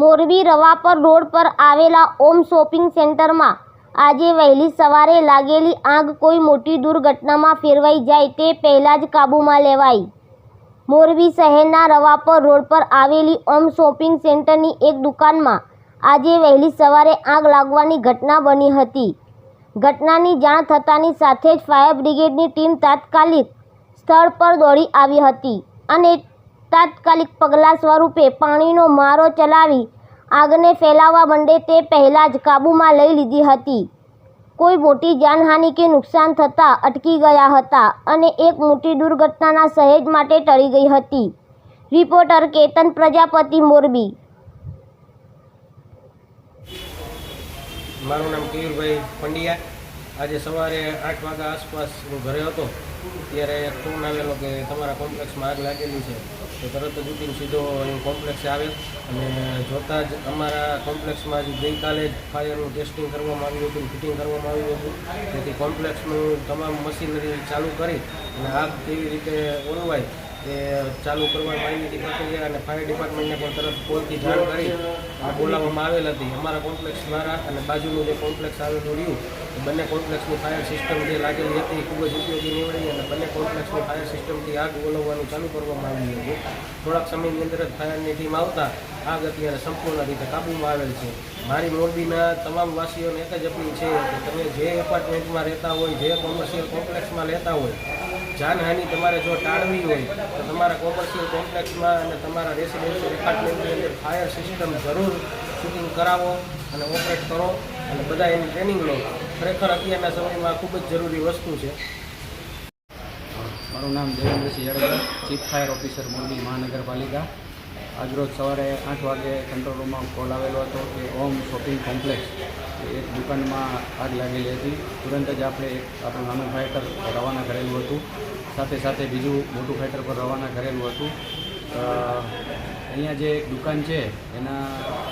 Morbi Ravapar road પર આવેલા ઓમ shopping સેન્ટરમાં આજે વહેલી સવારે લાગેલી આગ કોઈ મોટી દુર્ઘટનામાં ફેરવાઈ જાય તે પહેલાં જ કાબૂમાં લેવાઈ. મોરબી શહેરના રવાપર રોડ પર આવેલી ઓમ શોપિંગ સેન્ટરની એક દુકાનમાં આજે વહેલી સવારે આગ લાગવાની ઘટના બની હતી. ઘટનાની જાણ થતાની સાથે જ ફાયર બ્રિગેડની ટીમ તાત્કાલિક સ્થળ પર દોડી આવી હતી અને તાત્કાલિક પગલાં સ્વરૂપે પાણીનો મારો ચલાવી આગને ફેલાવવા બંડે તે પહેલાં જ કાબૂમાં લઈ લીધી હતી. કોઈ મોટી જાનહાનિ કે નુકસાન થતાં અટકી ગયા હતા અને એક મોટી દુર્ઘટનાના સહેજ માટે ટળી ગઈ હતી. રિપોર્ટર કેતન પ્રજાપતિ મોરબી. મારું નામ કેયુરભાઈ પંડ્યા. આજે સવારે આઠ વાગ્યા આસપાસ હું ઘરે હતો, ત્યારે એક ફોન આવેલો કે તમારા કોમ્પ્લેક્સમાં આગ લાગેલી છે. તો તરત જ ઉઠીને સીધો અહીં કોમ્પ્લેક્સે આવ્યો અને જોતાં જ અમારા કોમ્પ્લેક્સમાં જ ગઈકાલે જ ફાયરનું ટેસ્ટિંગ કરવામાં આવ્યું હતું ફિટિંગ કરવામાં આવ્યું હતું. તેથી કોમ્પ્લેક્સનું તમામ મશીનરી ચાલુ કરી અને આગ કેવી રીતે ઓલવાય તે ચાલુ કરવામાં આવી પ્રક્રિયા અને ફાયર ડિપાર્ટમેન્ટને પણ તરત કોલથી જાણ કરી બોલાવવામાં આવેલ હતી. અમારા કોમ્પ્લેક્સ દ્વારા અને બાજુનું જે કોમ્પ્લેક્સ આવેલું રહ્યું બંને કોમ્પ્લેક્સની ફાયર સિસ્ટમ જે લાગેલી હતી ખૂબ જ ઉપયોગી નીવડી અને બંને કોમ્પ્લેક્સની ફાયર સિસ્ટમથી આગ બોલાવવાનું ચાલુ કરવામાં આવ્યું હતું. થોડાક સમયની અંદર જ ફાયરની ટીમ આવતા આગ અત્યારે સંપૂર્ણ રીતે કાબૂમાં આવેલ છે. મારી મોરબીના તમામ વાસીઓને એક જ અપીલ છે કે તમે જે એપાર્ટમેન્ટમાં રહેતા હોય, જે કોમર્શિયલ કોમ્પ્લેક્સમાં રહેતા હોય જાનહાનિ તમારે જો ટાળવી હોય, તો તમારા કોમર્શિયલ કોમ્પ્લેક્સમાં અને તમારા રેસિડેન્શિયલ ડિપાર્ટમેન્ટની અંદર ફાયર સિસ્ટમ જરૂર શૂટિંગ કરાવો અને ઓપરેટ કરો અને બધા એની ટ્રેનિંગ લો. ખરેખર અત્યારના સમયમાં ખૂબ જ જરૂરી વસ્તુ છે. મારું નામ Devendrasinh Yadav chief fire officer Morbi મહાનગરપાલિકા. આજરોજ સવારે આઠ વાગે કંટ્રોલ રૂમમાં કોલ આવેલો હતો કે ઓમ શોપિંગ કોમ્પ્લેક્સ એક દુકાનમાં આગ લાગેલી હતી. તુરંત જ આપણે એક, આપણું નાનું ફાઇટર રવાના કરેલું હતું. સાથે સાથે બીજું મોટું ફાઇટર પર રવાના કરેલું હતું. અહીંયા જે દુકાન છે, એના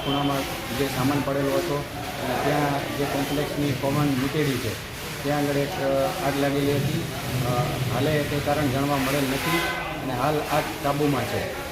ખૂણામાં જે સામાન પડેલો હતો, અને ત્યાં જે કોમ્પ્લેક્સની કોમન મૂકેલી છે, ત્યાં આગળ એક આગ લાગેલી હતી. હાલે તે કારણ જાણવા મળેલ નથી. અને હાલ આગ કાબૂમાં છે.